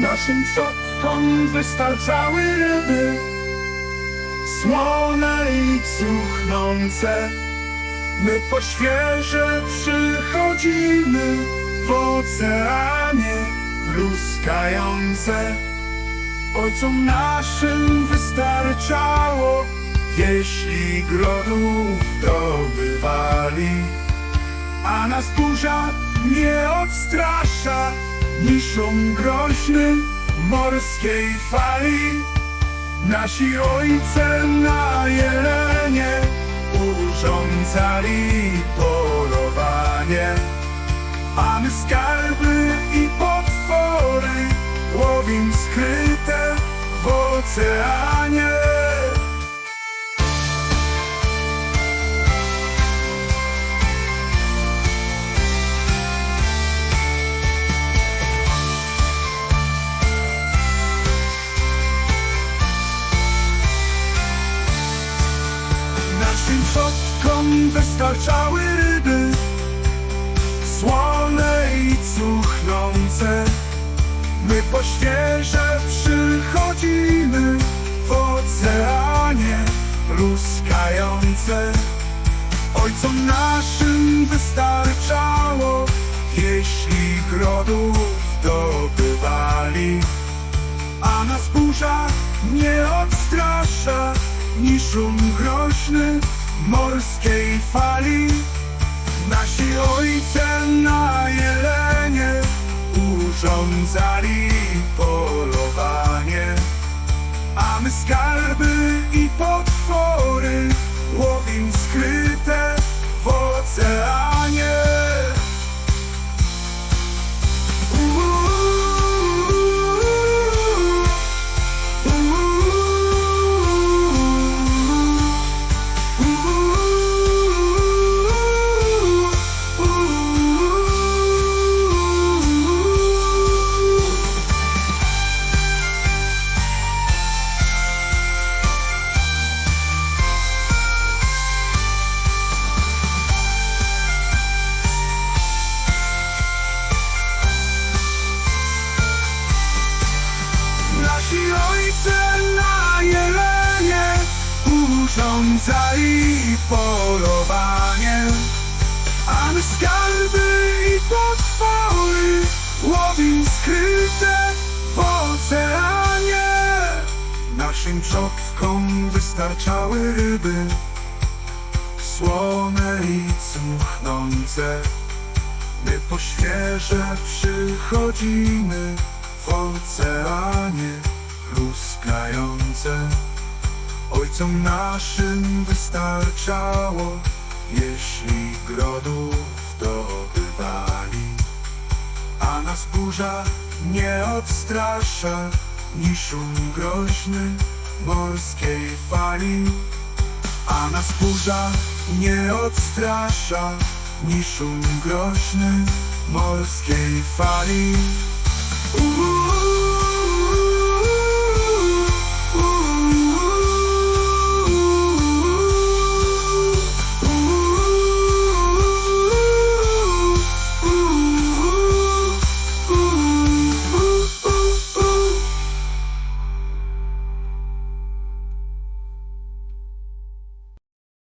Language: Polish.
Naszym przodkom wystarczały ryby Słone i cuchnące. My po świeże przychodzimy W oceanie luskające Ojcom naszym wystarczało Jeśli grodów dobywali A nas burza nie odstrasza Ni szum groźny morskiej fali. Nasi ojce na jelenie Urządzali polowanie. A my skarby i potwory Łowim skryte w oceanie Przodkom wystarczały ryby Słone i cuchnące. My po świeże przychodzimy W oceanie luskające Ojcom naszym wystarczało Jeśli grodów dobywali a nas burza nie odstrasza Ni szum groźny morskiej fali. Nasi ojce na jelenie Urządzali polowanie. A my skarby i potwory Nasi ojce na jelenie urządzali polowanie, a my skarby i potwory łowim skryte w oceanie. Naszym przodkom wystarczały ryby, słone i cuchnące. My po świeże przychodzimy Ojcom naszym wystarczało, jeśli grodów dobywali. A nas burza nie odstrasza, ni szum groźny morskiej fali. A nas burza nie odstrasza Ni szum groźny morskiej fali.